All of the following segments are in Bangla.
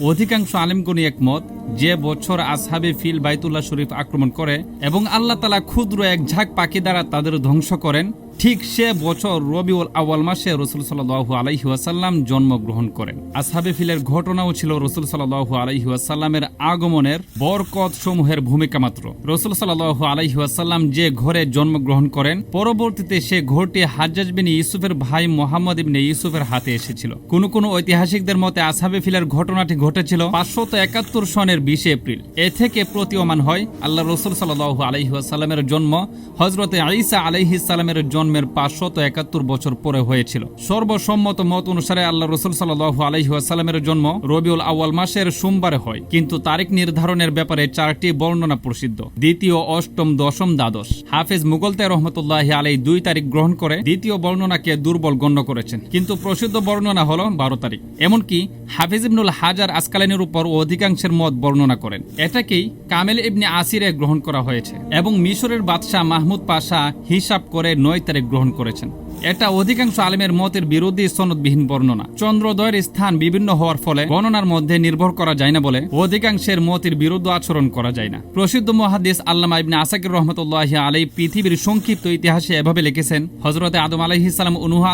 অধিকাংশ আলিমগণি একমত যে বছর আসহাবে ফিল বাইতুল্লাহ শরীফ আক্রমণ করে এবং আল্লাহ তালা ক্ষুদ্র এক ঝাঁক পাখি দ্বারা তাদের ধ্বংস করেন, ঠিক সে বছর রবিউল আওয়াল মাসে রসুল সাল্লাহ আলাইহি ওয়াসাল্লাম জন্মগ্রহণ করেন। আসহাবে ফিলের ঘটনাও ছিল রসুল সাল্লাহ আলাইহি ওয়াসাল্লামের আগমনের বরকত সমূহের ভূমিকা মাত্র। রসুল সাল্লাহ আলাইহি ওয়াসাল্লাম যে ঘরে জন্মগ্রহণ করেন, পরবর্তীতে সে ঘরটি হাজ্জাজ বিন ইউসুফের ভাই মোহাম্মদ ইবনে ইউসুফের হাতে এসেছিল। কোন কোন ঐতিহাসিকদের মতে আসহাবে ফিলের ঘটনাটি ঘটেছিল পাঁচশত একাত্তর সনের বিশে এপ্রিল। এ থেকে প্রতীয়মান হয় আল্লাহ রসুল সাল্লাহ আলাইহি ওয়াসাল্লামের জন্ম। হজরতে আইসা আলাইহি সালামের জন্মের পাঁচশত একাত্তর বছর পরে হয়েছিল। সর্বসম্মত মত অনুসারে আল্লাহ রসুল সাল্লাহ আলাইহি ওয়াসাল্লামের জন্ম রবিউল আউয়াল মাসের সোমবারে হয়। কিন্তু তারিখ নির্ধারণের ব্যাপারে চারটি বর্ণনা প্রসিদ্ধ। দ্বিতীয়, অষ্টম, দশম, দ্বাদশ। হাফেজ মুগলতে রহমতুল্লাহ আলাই দুই তারিখ গ্রহণ করে দ্বিতীয় বর্ণনাকে দুর্বল গণ্য করেছেন। কিন্তু প্রসিদ্ধ বর্ণনা হল বারো তারিখ। এমনকি হাফিজ ইবনুল হাজার আসকালানের উপর অধিকাংশের মত বর্ণনা করেন। এটাকেই কামেল ইবনে আসিরে গ্রহণ করা হয়েছে এবং মিশরের বাদশাহ মাহমুদ পাশা হিসাব করে নয় তারিখ গ্রহণ করেছেন। এটা অধিকাংশ আলেমের মতের বিরোধী সনদবিহীন বর্ণনা। চন্দ্রোদয়ের স্থান বিভিন্ন হওয়ার ফলে গণনার মধ্যে নির্ভর করা যায় না বলে অধিকাংশের মতের বিরুদ্ধ আচরণ করা যায় না। প্রসিদ্ধ মহাদিস আল্লামা ইবনে আসাকির রহমতুল্লাহ আলাই পৃথিবীর সংক্ষিপ্ত ইতিহাসে এভাবে লিখেছেন হজরতে আদম আলাইহিসালাম ও নুহ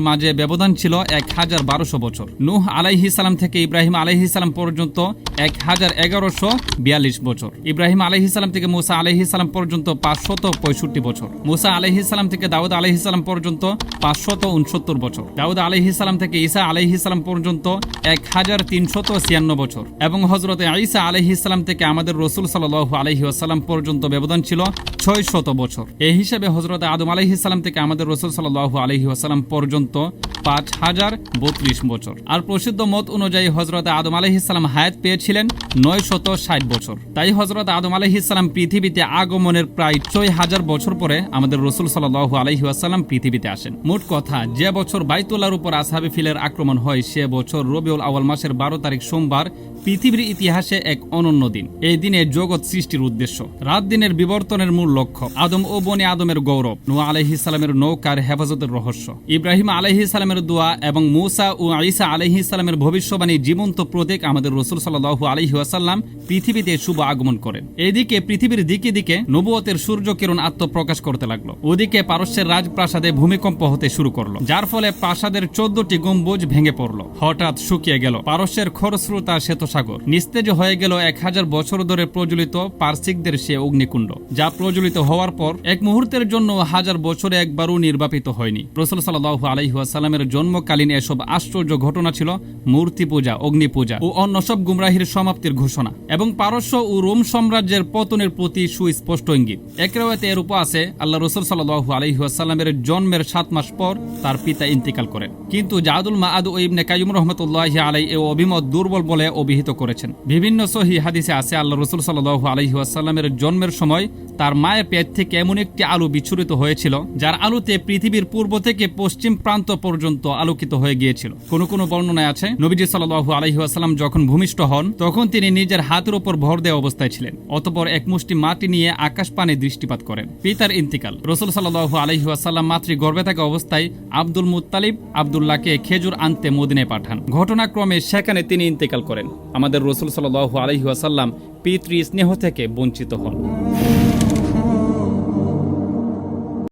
মাঝে ব্যবধান ছিল এক হাজার বারোশো বছর। নুহ আলাইহিসালাম থেকে ইব্রাহিম আলাইহিসালাম পর্যন্ত এক হাজার এগারোশো বিয়াল্লিশ বছর। ইব্রাহিম আলাইহিসালাম থেকে মুসা আলাইহিসালাম পর্যন্ত পাঁচশত পঁয়ষট্টি বছর। মুসা আলাইহিসালাম থেকে দাউদ আলাইহিসালাম পর্যন্ত পাঁচশত উনসত্তর বছর। দাউদ আলাইহিসালাম থেকে ঈসা আলাইহিসালাম পর্যন্ত এক হাজার তিনশত ছিয়ান্ন বছর। এবং হজরতে ঈসা আলাইহিসালাম থেকে আমাদের রসুল সাল্লাহ আসালাম পর্যন্ত ব্যবধান ছিল ছয় শত বছর। এই হিসাবে হজরত আদম আলাইহিসাল্লাম থেকে আমাদের রসুল সাল্লাহ আলহি আসালাম পর্যন্ত পাঁচ হাজার বত্রিশ বছর। আর প্রসিদ্ধ মত অনুযায়ী হজরত আদম আলহিসাল্লাম হায়াত পেয়েছিলেন নয় শত ষাট বছর। তাই হজরত আদম আলহিসাল্লাম পৃথিবীতে আগমনের প্রায় ছয় হাজার বছর পরে আমাদের রসুল সাল আলহি আসাল্লাম পৃথিবীতে আসেন। মোট কথা, যে বছর বাইতুল্লার উপর আসহাবি ফিলের আক্রমণ হয়, সে বছর রবিউল আওয়াল মাসের বারো তারিখ সোমবার পৃথিবীর ইতিহাসে এক অনন্য দিন। এই দিনে জগৎ সৃষ্টির উদ্দেশ্য। রাত দিনের বিবর্তনের মূল লক্ষ্য, আদম ও বনে আদমের গৌরব নোয়া আলহি সালামের নৌকার হেফাজতের রহস্য। ইব্রাহিম আলহি সালামের দোয়া এবং মুসা ও আইসা আলহি সালামের ভবিষ্যবাণী জীবন্ত প্রতীক আমাদের রসুল সাল্লাহ আলহি আসাল্লাম পৃথিবীতে শুভ আগমন করেন। এদিকে পৃথিবীর দিকে দিকে নবুয়তের সূর্য কিরণ আত্মপ্রকাশ করতে লাগল। ওদিকে পারস্যের রাজপ্রাসাদে ভূমিকম্প হতে শুরু করল, যার ফলে প্রাসাদের চোদ্দটি গম্বুজ ভেঙে পড়ল। হঠাৎ শুকিয়ে গেল। পারস্যের খরস্রোতা শ্বেতসাগর নিস্তেজ হয়ে গেল এক হাজার বছর ধরে প্রজ্বলিত পার্সিকদের সে অগ্নিকুণ্ড, যা প্রজ্বলিত হওয়ার পর এক মুহূর্তের জন্য হাজার বছরে একবারও নির্বাপিত হয়নি। রসুল সাল্লাহ আলহিহাসাল্লামের জন্মকালীন এসব আশ্চর্য ঘটনা ছিল মূর্তি পূজা, অগ্নি পূজা ও অন্য সব গুমরাহির সমাপ্তির ঘোষণা এবং পারস্য ও রোম সাম্রাজ্যের পতনের প্রতি সুস্পষ্ট ইঙ্গিত। এক রেওয়াতে এর উপর আছে, আল্লাহ রসুল সাল্লাহ আলহিহাসাল্লামের জন্মের সাত মাস পর তার পিতা ইন্তিকাল করেন। কিন্তু জাদুল মাআদ ও ইবনে কাইম রহমতুল্লাহ আলাই এ অভিমত দুর্বল বলে অভিহিত করেছেন। বিভিন্ন সহি হাদিসে আছে, আল্লাহ রসুল সাল্লাহ আলহিহাসাল্লামের জন্মের সময় তার মায়ের পেট থেকে এমন একটি আলু বিচ্ছুরিত হয়েছিল, যার আলুতে পৃথিবীর পূর্ব থেকে পশ্চিম প্রান্ত পর্যন্ত আলোকিত হয়ে গিয়েছিল। কোনো কোনো বর্ণনায় আছে, নবীজি সাল্লাহ আলহিহাসাল্লাম যখন ভূমিষ্ঠ হন, তখন তিনি নিজের হাতের উপর ভর দেওয়া অবস্থায় ছিলেন। অতপর এক মুষ্টি মাটি নিয়ে আকাশ পানে দৃষ্টিপাত করেন। পিতার ইন্তিকাল। রসুল সাল্লাহ আলহিহাসাল্লাম মাতৃ গর্ভে থাকা অবস্থায় আব্দুল মুতালিব আবদুল্লাহকে খেজুর আনতে মদিনে পাঠান। ঘটনাক্রমে সেখানে তিনি ইন্তেকাল করেন। আমাদের রসুল সাল্লাহ আলহিহাসাল্লাম পিতৃ স্নেহ থেকে বঞ্চিত হন।